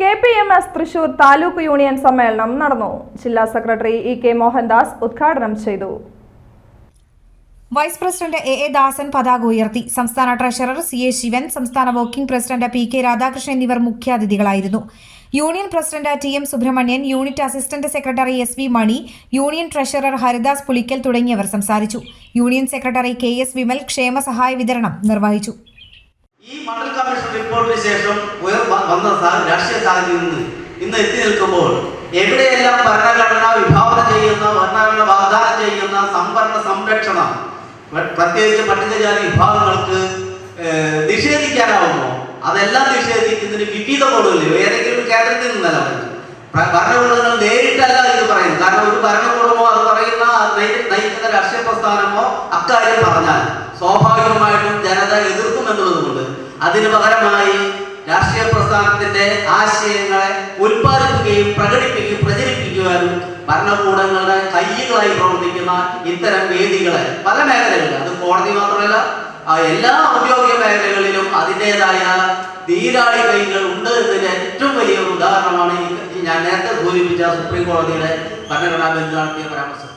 K P M S Thrissur taluk union സമ്മേളനം നടന്നു. ജില്ലാ സെക്രട്ടറി ഇ കെ മോഹൻദാസ് ഉദ്ഘാടനം ചെയ്തു. Vice president A A Dasan പതാക ഉയർത്തി. സംസ്ഥാന ട്രഷറർ സി എ ശിവൻ സംസ്ഥാന working president P K Radhakrishnan എന്നിവർ മുഖ്യാതിഥികളായിരുന്നു. Union president T M Subramanian unit assistant secretary S V Mani union treasurer Haridas Pulickal തുടങ്ങിയവർ സംസാരിച്ചു. Union secretary K S Vimal ക്ഷേമസഹായ വിതരണം നിർവഹിച്ചു. ഈ മണ്ഡൽ കമ്മീഷൻ റിപ്പോർട്ടിന് ശേഷം വന്ന രാഷ്ട്രീയ സാഹചര്യം ഇന്ന്. എത്തി നിൽക്കുമ്പോൾ എവിടെയെല്ലാം ഭരണഘടന വിഭാവനം ചെയ്യുന്ന ഭരണഘടന വാഗ്ദാനം ചെയ്യുന്ന സംവരണ സംരക്ഷണം പ്ര- പ്രത്യേകിച്ച് പട്ടികജാതി വിഭാഗങ്ങൾക്ക് നിഷേധിക്കാനാവുമോ? അതെല്ലാം നിഷേധിക്കുന്നതിന് വിവിധ കോടുകളിൽ ഏതെങ്കിലും കേന്ദ്രത്തിൽ നിന്നല്ല ഭരണകൂടങ്ങൾ നേരിട്ടല്ല ഇത് പറയുന്നത്. കാരണം ഒരു ഭരണകൂടമോ അത് പറയുന്ന നയിക്കുന്ന രാഷ്ട്രീയ പ്രസ്ഥാനമോ അക്കാര്യം പറഞ്ഞാൽ സ്വാഭാവികമായിട്ടും ജനത എതിർക്കും എന്നുള്ളതുകൊണ്ട് അതിന് പകരമായി രാഷ്ട്രീയ പ്രസ്ഥാനത്തിന്റെ ആശയങ്ങളെ ഉൽപാദിപ്പിക്കുകയും പ്രകടിപ്പിക്കുകയും പ്രചരിപ്പിക്കുവാനും ഭരണകൂടങ്ങളുടെ കയ്യുകളായി പ്രവർത്തിക്കുന്ന ഇത്തരം വേദികളെ പല മേഖലകളിൽ അത് കോടതി മാത്രമല്ല എല്ലാ ഔദ്യോഗിക മേഖലകളിലും അതിന്റെതായ ധീരാളി കൈകൾ ഉണ്ട് എന്നതിന് ഏറ്റവും വലിയ ഉദാഹരണമാണ് ഞാൻ നേരത്തെ സൂചിപ്പിച്ച സുപ്രീം കോടതിയുടെ ഭരണഘടനാ ബെഞ്ച് നടത്തിയ പരാമർശം.